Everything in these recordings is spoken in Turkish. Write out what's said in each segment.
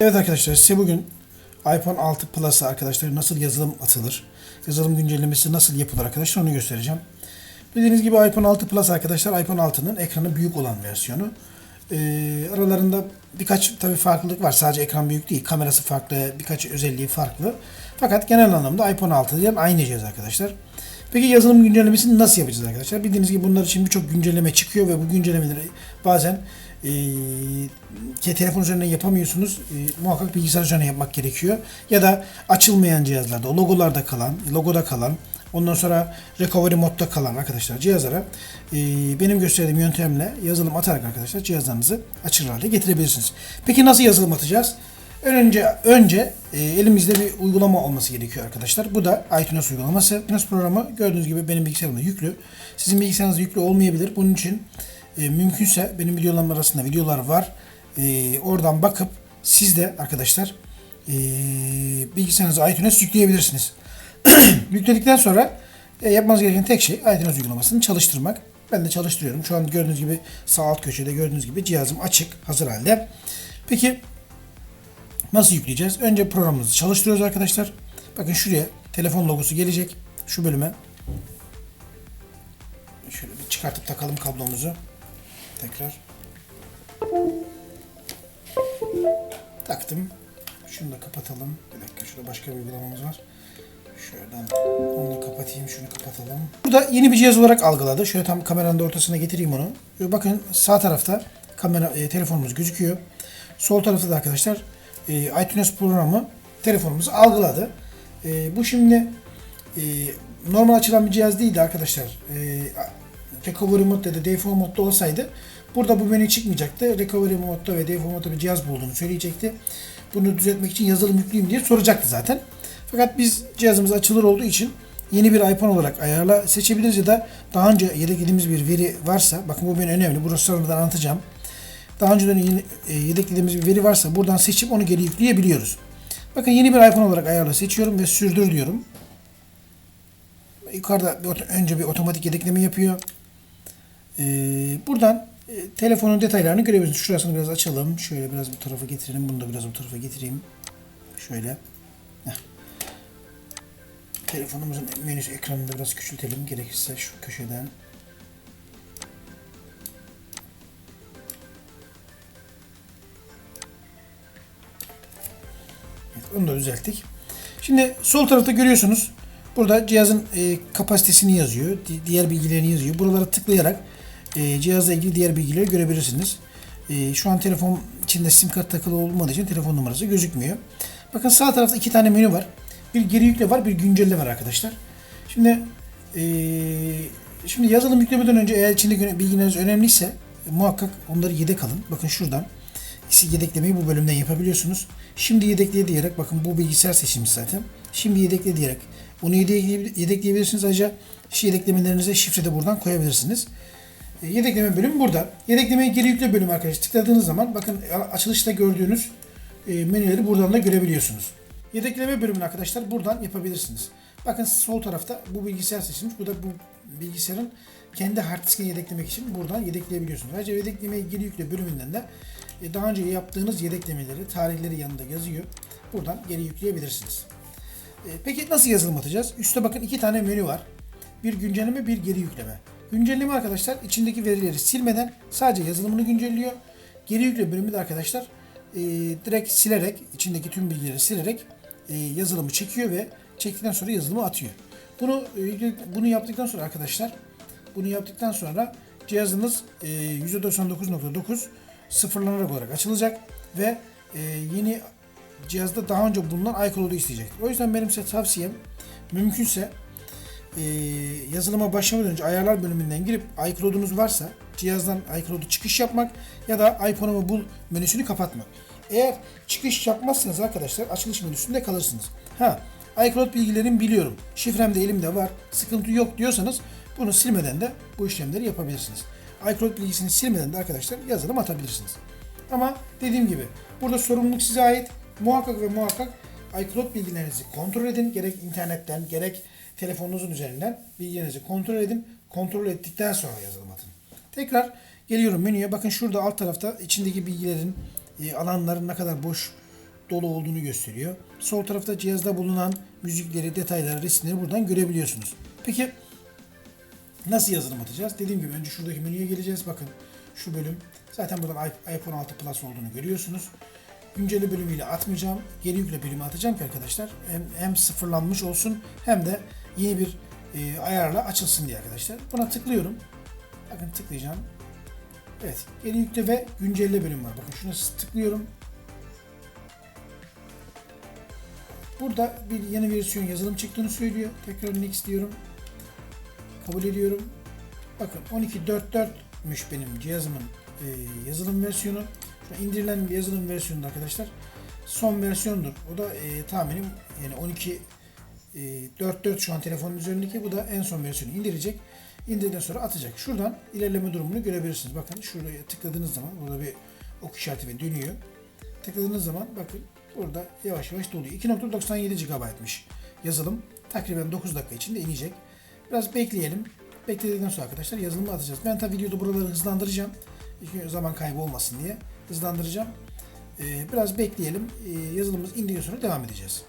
Evet arkadaşlar size bugün iPhone 6 Plus'a arkadaşlar nasıl yazılım atılır, yazılım güncellemesi nasıl yapılır arkadaşlar onu göstereceğim. Bildiğiniz gibi iPhone 6 Plus arkadaşlar iPhone 6'nın ekranı büyük olan versiyonu. Ee, aralarında birkaç tabii farklılık var. Sadece ekran büyük değil. Kamerası farklı, birkaç özelliği farklı. Fakat genel anlamda iPhone 6 ile aynı cihaz arkadaşlar. Peki yazılım güncellemesini nasıl yapacağız arkadaşlar? Bildiğiniz gibi bunlar için birçok güncelleme çıkıyor ve bu güncellemeleri bazen e, telefon üzerinden yapamıyorsunuz. E, muhakkak bilgisayar üzerinden yapmak gerekiyor. Ya da açılmayan cihazlarda, logolarda kalan, logoda kalan, ondan sonra recovery modda kalan arkadaşlar cihazlara e, benim gösterdiğim yöntemle yazılım atarak arkadaşlar cihazlarınızı açılır hale getirebilirsiniz. Peki nasıl yazılım atacağız? Önce önce e, elimizde bir uygulama olması gerekiyor arkadaşlar. Bu da iTunes uygulaması. iTunes programı gördüğünüz gibi benim bilgisayarımda yüklü. Sizin bilgisayarınızda yüklü olmayabilir. Bunun için e, mümkünse benim videolarım arasında videolar var. E, oradan bakıp siz de arkadaşlar e, bilgisayarınıza iTunes yükleyebilirsiniz. Yükledikten sonra e, yapmanız gereken tek şey iTunes uygulamasını çalıştırmak. Ben de çalıştırıyorum. Şu an gördüğünüz gibi sağ alt köşede gördüğünüz gibi cihazım açık, hazır halde. Peki Nasıl yükleyeceğiz? Önce programımızı çalıştırıyoruz arkadaşlar. Bakın şuraya telefon logosu gelecek. Şu bölüme. Şöyle bir çıkartıp takalım kablomuzu. Tekrar. Taktım. Şunu da kapatalım. Bir dakika şurada başka bir uygulamamız var. Şuradan onu da kapatayım, şunu kapatalım. Burada yeni bir cihaz olarak algıladı. Şöyle tam kameranın da ortasına getireyim onu. Bakın sağ tarafta kamera e, telefonumuz gözüküyor. Sol tarafta da arkadaşlar e, iTunes programı telefonumuzu algıladı. E, bu şimdi e, normal açılan bir cihaz değildi arkadaşlar. E, recovery modda ya da default modda olsaydı burada bu menü çıkmayacaktı. Recovery modda ve default modda bir cihaz bulduğunu söyleyecekti. Bunu düzeltmek için yazılım yükleyeyim diye soracaktı zaten. Fakat biz cihazımız açılır olduğu için yeni bir iPhone olarak ayarla seçebiliriz ya da daha önce yedeklediğimiz bir veri varsa bakın bu benim önemli. Burası sonradan anlatacağım. Daha önceden e, yedeklediğimiz bir veri varsa buradan seçip onu geri yükleyebiliyoruz. Bakın yeni bir iPhone olarak ayarla seçiyorum ve sürdür diyorum. Yukarıda önce bir otomatik yedekleme yapıyor. Ee, buradan e, telefonun detaylarını görebilirsiniz. Şurasını biraz açalım. Şöyle biraz bu tarafa getirelim. Bunu da biraz bu tarafa getireyim. Şöyle. Heh. Telefonumuzun menüsü ekranını da biraz küçültelim. Gerekirse şu köşeden. Evet, onu da düzelttik. Şimdi sol tarafta görüyorsunuz. Burada cihazın e, kapasitesini yazıyor. di- diğer bilgilerini yazıyor. Buralara tıklayarak e, cihazla ilgili diğer bilgileri görebilirsiniz. E, şu an telefon içinde sim kart takılı olmadığı için telefon numarası gözükmüyor. Bakın sağ tarafta iki tane menü var. Bir geri yükle var, bir güncelle var arkadaşlar. Şimdi e, şimdi yazılım yüklemeden önce eğer içindeki bilgileriniz önemliyse e, muhakkak onları yedek alın. Bakın şuradan yedeklemeyi bu bölümden yapabiliyorsunuz. Şimdi yedekle diyerek bakın bu bilgisayar seçilmiş zaten. Şimdi yedekle diyerek onu yedekle- yedekleyebilirsiniz. Ayrıca yedeklemelerinize şifre de buradan koyabilirsiniz. E, Yedekleme bölümü burada. Yedeklemeyi geri yükle bölümü arkadaşlar tıkladığınız zaman bakın açılışta gördüğünüz e, menüleri buradan da görebiliyorsunuz. Yedekleme bölümünü arkadaşlar buradan yapabilirsiniz. Bakın sol tarafta bu bilgisayar seçilmiş. Bu da bu bilgisayarın kendi hard diskini yedeklemek için buradan yedekleyebiliyorsunuz. Ayrıca yedeklemeyi geri yükle bölümünden de e, daha önce yaptığınız yedeklemeleri, tarihleri yanında yazıyor. Buradan geri yükleyebilirsiniz. Peki nasıl yazılım atacağız? Üste bakın iki tane menü var. Bir güncelleme, bir geri yükleme. Güncelleme arkadaşlar içindeki verileri silmeden sadece yazılımını güncelliyor. Geri yükle bölümü de arkadaşlar e, direkt silerek, içindeki tüm bilgileri silerek e, yazılımı çekiyor ve çektikten sonra yazılımı atıyor. Bunu e, bunu yaptıktan sonra arkadaşlar bunu yaptıktan sonra cihazınız e, %99.9 sıfırlanarak olarak açılacak ve e, yeni cihazda daha önce bulunan iCloud'u isteyecektir. O yüzden benim size tavsiyem mümkünse e, yazılıma başlamadan önce ayarlar bölümünden girip iCloud'unuz varsa cihazdan iCloud'u çıkış yapmak ya da iPhone'umu bul menüsünü kapatmak. Eğer çıkış yapmazsanız arkadaşlar açılış menüsünde kalırsınız. Ha iCloud bilgilerimi biliyorum. Şifrem de elimde var. Sıkıntı yok diyorsanız bunu silmeden de bu işlemleri yapabilirsiniz. iCloud bilgisini silmeden de arkadaşlar yazılım atabilirsiniz. Ama dediğim gibi burada sorumluluk size ait. Muhakkak ve muhakkak iCloud bilgilerinizi kontrol edin. Gerek internetten gerek telefonunuzun üzerinden bilgilerinizi kontrol edin. Kontrol ettikten sonra yazılım atın. Tekrar geliyorum menüye. Bakın şurada alt tarafta içindeki bilgilerin, e, alanların ne kadar boş dolu olduğunu gösteriyor. Sol tarafta cihazda bulunan müzikleri, detayları, resimleri buradan görebiliyorsunuz. Peki nasıl yazılım atacağız? Dediğim gibi önce şuradaki menüye geleceğiz. Bakın şu bölüm. Zaten buradan iPhone 6 Plus olduğunu görüyorsunuz. Günceli bölümüyle atmayacağım. Geri yükle bölümü atacağım ki arkadaşlar hem, hem sıfırlanmış olsun hem de yeni bir e, ayarla açılsın diye arkadaşlar. Buna tıklıyorum. Bakın tıklayacağım. Evet. Geri yükle ve güncelle bölüm var. Bakın şuna tıklıyorum. Burada bir yeni versiyon yazılım çıktığını söylüyor. Tekrar next diyorum. Kabul ediyorum. Bakın 12.4.4'müş benim cihazımın e, yazılım versiyonu. Şu indirilen bir yazılım versiyonu arkadaşlar. Son versiyondur. O da e, tahminim yani 12 e, 4.4 şu an telefonun üzerindeki. Bu da en son versiyonu indirecek. İndirdikten sonra atacak. Şuradan ilerleme durumunu görebilirsiniz. Bakın şuraya tıkladığınız zaman burada bir ok işareti ve dönüyor. Tıkladığınız zaman bakın burada yavaş yavaş doluyor. 2.97 GB'mış yazılım. Takriben 9 dakika içinde inecek. Biraz bekleyelim. Bekledikten sonra arkadaşlar yazılımı atacağız. Ben tabi videoda buraları hızlandıracağım. Çünkü zaman kaybı olmasın diye hızlandıracağım. Ee, biraz bekleyelim. Ee, yazılımımız indikten sonra devam edeceğiz.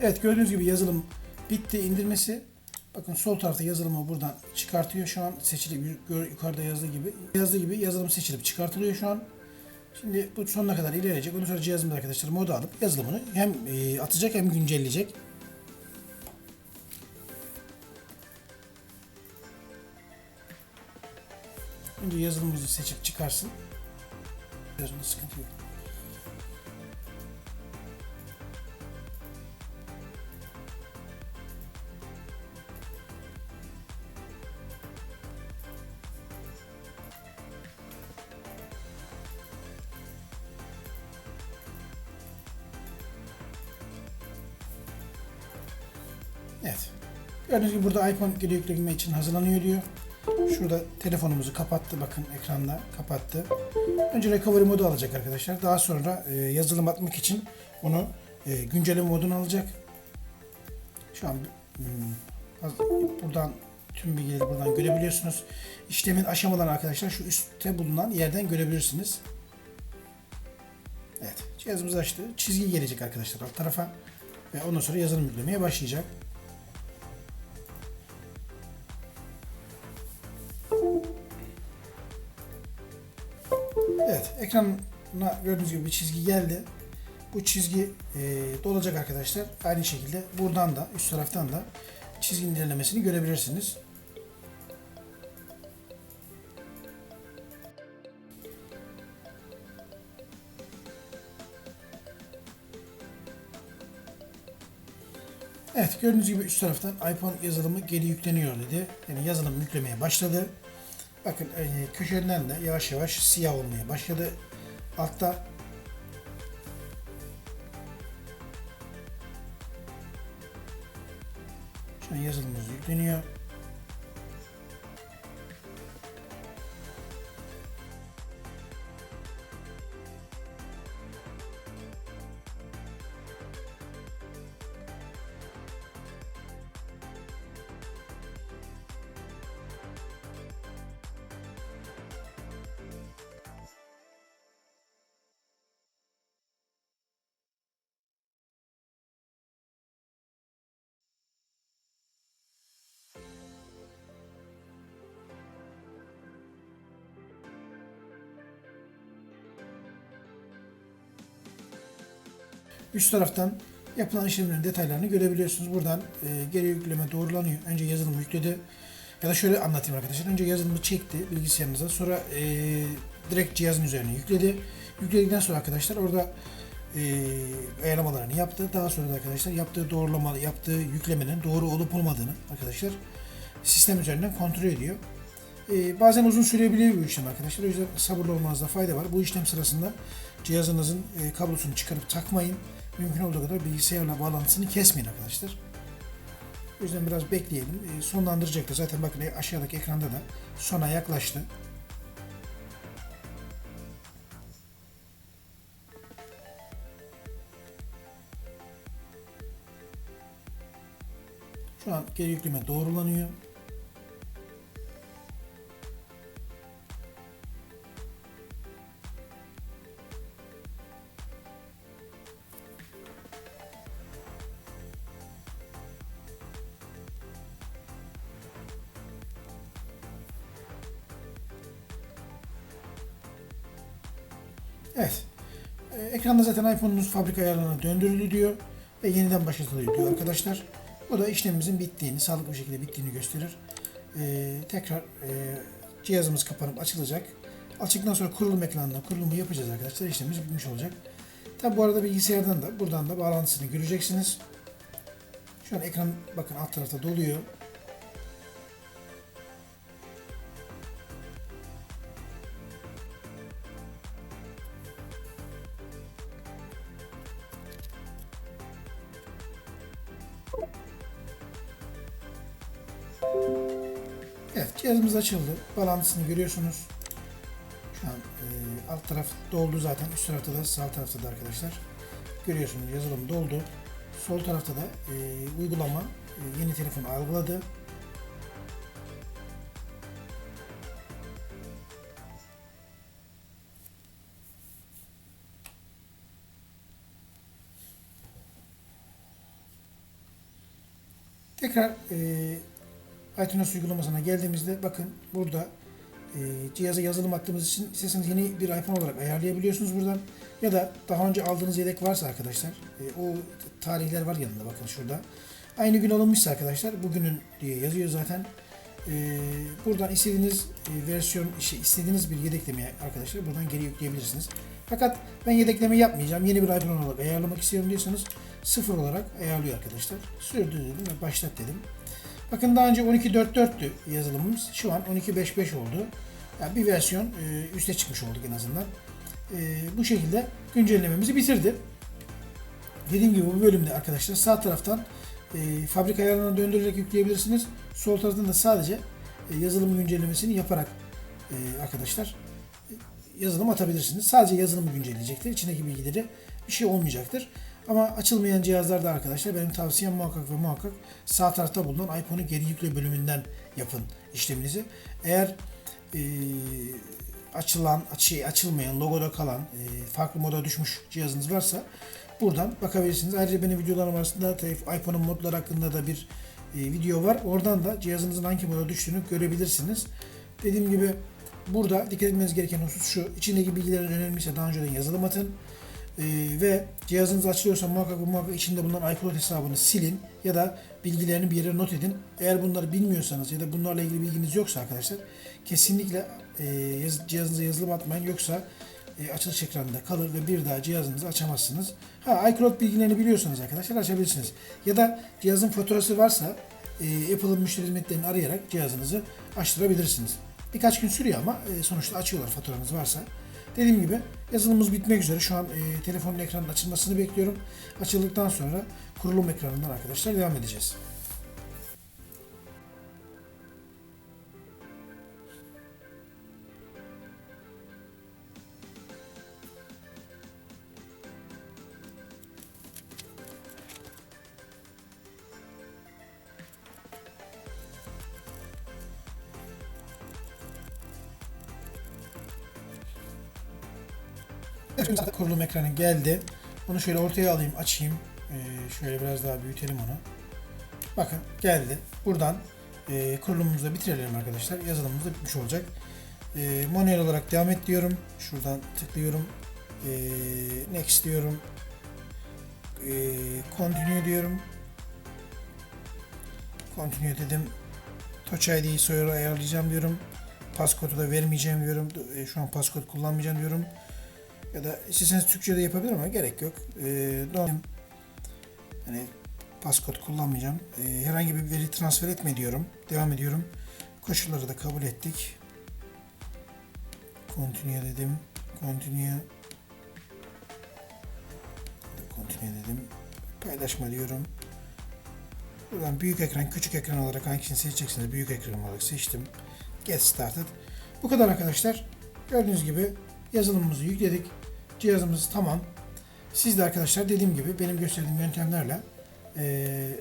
Evet gördüğünüz gibi yazılım bitti indirmesi. Bakın sol tarafta yazılımı buradan çıkartıyor. Şu an seçili yukarıda yazdığı gibi yazdığı gibi yazılım seçilip çıkartılıyor şu an. Şimdi bu sonuna kadar ilerleyecek. Ondan sonra cihazımda arkadaşlar moda alıp yazılımını hem e, atacak hem güncelleyecek. Önce yazılımımızı seçip çıkarsın. Onda sıkıntı yok. Evet. Gördüğünüz gibi burada iPhone geri yükleme için hazırlanıyor diyor. Şurada telefonumuzu kapattı bakın ekranda kapattı. Önce recovery modu alacak arkadaşlar. Daha sonra e, yazılım atmak için onu e, güncelleme modunu alacak. Şu an hmm, buradan tüm bilgileri buradan görebiliyorsunuz. İşlemin aşamalarını arkadaşlar şu üstte bulunan yerden görebilirsiniz. Evet, cihazımız açtı. Çizgi gelecek arkadaşlar alt tarafa ve ondan sonra yazılım yüklemeye başlayacak. Ekrana gördüğünüz gibi bir çizgi geldi. Bu çizgi e, dolacak arkadaşlar. Aynı şekilde buradan da üst taraftan da çizginin ilerlemesini görebilirsiniz. Evet gördüğünüz gibi üst taraftan iPhone yazılımı geri yükleniyor dedi. Yani yazılım yüklemeye başladı. Bakın e, köşeden de yavaş yavaş siyah olmaya başladı. Altta şu an yazılımımız yükleniyor. Üst taraftan yapılan işlemlerin detaylarını görebiliyorsunuz. Buradan e, geri yükleme doğrulanıyor. Önce yazılımı yükledi. Ya da şöyle anlatayım arkadaşlar. Önce yazılımı çekti bilgisayarınıza. Sonra e, direkt cihazın üzerine yükledi. Yükledikten sonra arkadaşlar orada e, ayarlamalarını yaptı. Daha sonra da arkadaşlar yaptığı doğrulama, yaptığı yüklemenin doğru olup olmadığını arkadaşlar sistem üzerinden kontrol ediyor. Ee, bazen uzun sürebiliyor bu işlem arkadaşlar. O yüzden sabırlı olmanızda fayda var. Bu işlem sırasında cihazınızın e, kablosunu çıkarıp takmayın. Mümkün olduğu kadar bilgisayarla bağlantısını kesmeyin arkadaşlar. O yüzden biraz bekleyelim. E, sonlandıracaktır. Zaten bakın e, aşağıdaki ekranda da sona yaklaştı. Şu an geri yükleme doğrulanıyor. Ekranda zaten iPhone'unuz fabrika ayarlarına döndürüldü diyor ve yeniden başlatılıyor diyor arkadaşlar. Bu da işlemimizin bittiğini, sağlıklı bir şekilde bittiğini gösterir. Ee, tekrar e, cihazımız kapanıp açılacak. Açıktan sonra kurulum ekranına kurulumu yapacağız arkadaşlar. İşlemimiz bitmiş olacak. Tabi bu arada bilgisayardan da buradan da bağlantısını göreceksiniz. Şu an ekran bakın alt tarafta doluyor. Evet cihazımız açıldı. Bağlantısını görüyorsunuz. Şu an e, alt taraf doldu zaten. Üst tarafta da sağ tarafta da arkadaşlar. Görüyorsunuz yazılım doldu. Sol tarafta da e, uygulama e, yeni telefonu algıladı. iTunes uygulamasına geldiğimizde bakın burada e, cihaza yazılım attığımız için isterseniz yeni bir iPhone olarak ayarlayabiliyorsunuz buradan. Ya da daha önce aldığınız yedek varsa arkadaşlar e, o tarihler var yanında bakın şurada. Aynı gün alınmışsa arkadaşlar bugünün diye yazıyor zaten. E, buradan istediğiniz e, versiyon işte istediğiniz bir yedeklemeyi arkadaşlar buradan geri yükleyebilirsiniz. Fakat ben yedekleme yapmayacağım. Yeni bir iPhone olarak ayarlamak istiyorum diyorsanız sıfır olarak ayarlıyor arkadaşlar. Sürdür dedim ve başlat dedim. Bakın daha önce 12.4.4'tü yazılımımız. Şu an 12.5.5 oldu. Yani bir versiyon e, üste çıkmış olduk en azından. E, bu şekilde güncellememizi bitirdi. Dediğim gibi bu bölümde arkadaşlar sağ taraftan e, fabrika ayarlarına döndürerek yükleyebilirsiniz. Sol taraftan da sadece yazılım güncellemesini yaparak arkadaşlar yazılım atabilirsiniz. Sadece yazılımı güncelleyecektir. İçindeki bilgileri bir şey olmayacaktır. Ama açılmayan cihazlarda arkadaşlar benim tavsiyem muhakkak ve muhakkak sağ tarafta bulunan iPhone'u geri yükle bölümünden yapın işleminizi. Eğer e, açılan, şey, açılmayan, logoda kalan, e, farklı moda düşmüş cihazınız varsa buradan bakabilirsiniz. Ayrıca benim videolarım arasında iPhone'un modları hakkında da bir e, video var. Oradan da cihazınızın hangi moda düştüğünü görebilirsiniz. Dediğim gibi burada dikkat etmeniz gereken husus şu. içindeki bilgiler önemliyse daha önceden yazılım atın. Ee, ve cihazınız açılıyorsa muhakkak ve muhakkak içinde bulunan iCloud hesabını silin ya da bilgilerini bir yere not edin. Eğer bunları bilmiyorsanız ya da bunlarla ilgili bilginiz yoksa arkadaşlar kesinlikle e, yaz, cihazınıza yazılım atmayın yoksa e, açılış ekranında kalır ve bir daha cihazınızı açamazsınız. Ha iCloud bilgilerini biliyorsanız arkadaşlar açabilirsiniz. Ya da cihazın faturası varsa e, Apple'ın müşteri hizmetlerini arayarak cihazınızı açtırabilirsiniz. Birkaç gün sürüyor ama e, sonuçta açıyorlar faturanız varsa. Dediğim gibi yazılımımız bitmek üzere. Şu an e, telefonun ekranının açılmasını bekliyorum. Açıldıktan sonra kurulum ekranından arkadaşlar devam edeceğiz. Kurulum ekranı geldi. Onu şöyle ortaya alayım, açayım. Ee, şöyle biraz daha büyütelim onu. Bakın geldi. Buradan e, kurulumumuzu da bitirelim arkadaşlar. Yazılımımız da bitmiş olacak. E, manuel olarak devam et diyorum. Şuradan tıklıyorum. E, next diyorum. E, continue diyorum. Continue dedim. Touch ID'yi sonra ayarlayacağım diyorum. Paskodu da vermeyeceğim diyorum. E, şu an paskod kullanmayacağım diyorum. Ya da isterseniz Türkçe'de yapabilirim ama gerek yok. Ee, hani paskod kullanmayacağım. Ee, herhangi bir veri transfer etme diyorum. Devam ediyorum. Koşulları da kabul ettik. Continue dedim. Continue. Continue dedim. Paylaşma diyorum. Buradan büyük ekran, küçük ekran olarak hangisini seçeceksiniz? Büyük ekran olarak seçtim. Get started. Bu kadar arkadaşlar. Gördüğünüz gibi yazılımımızı yükledik. Cihazımız tamam. Siz de arkadaşlar dediğim gibi benim gösterdiğim yöntemlerle eee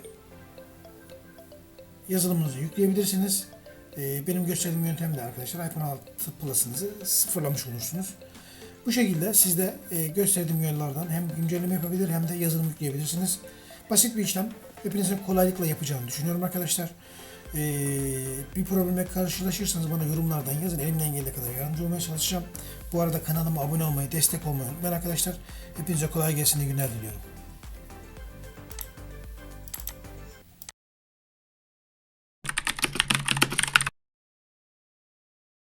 yazılımınızı yükleyebilirsiniz. Eee, benim gösterdiğim yöntemle arkadaşlar iPhone 6 Plus'ınızı sıfırlamış olursunuz. Bu şekilde siz de eee, gösterdiğim yollardan hem güncelleme yapabilir hem de yazılım yükleyebilirsiniz. Basit bir işlem. Hepinizin kolaylıkla yapacağını düşünüyorum arkadaşlar. Eee, bir probleme karşılaşırsanız bana yorumlardan yazın. Elimden geldiği kadar yardımcı olmaya çalışacağım. Bu arada kanalıma abone olmayı, destek olmayı unutmayın arkadaşlar. Hepinize kolay gelsin, günler diliyorum.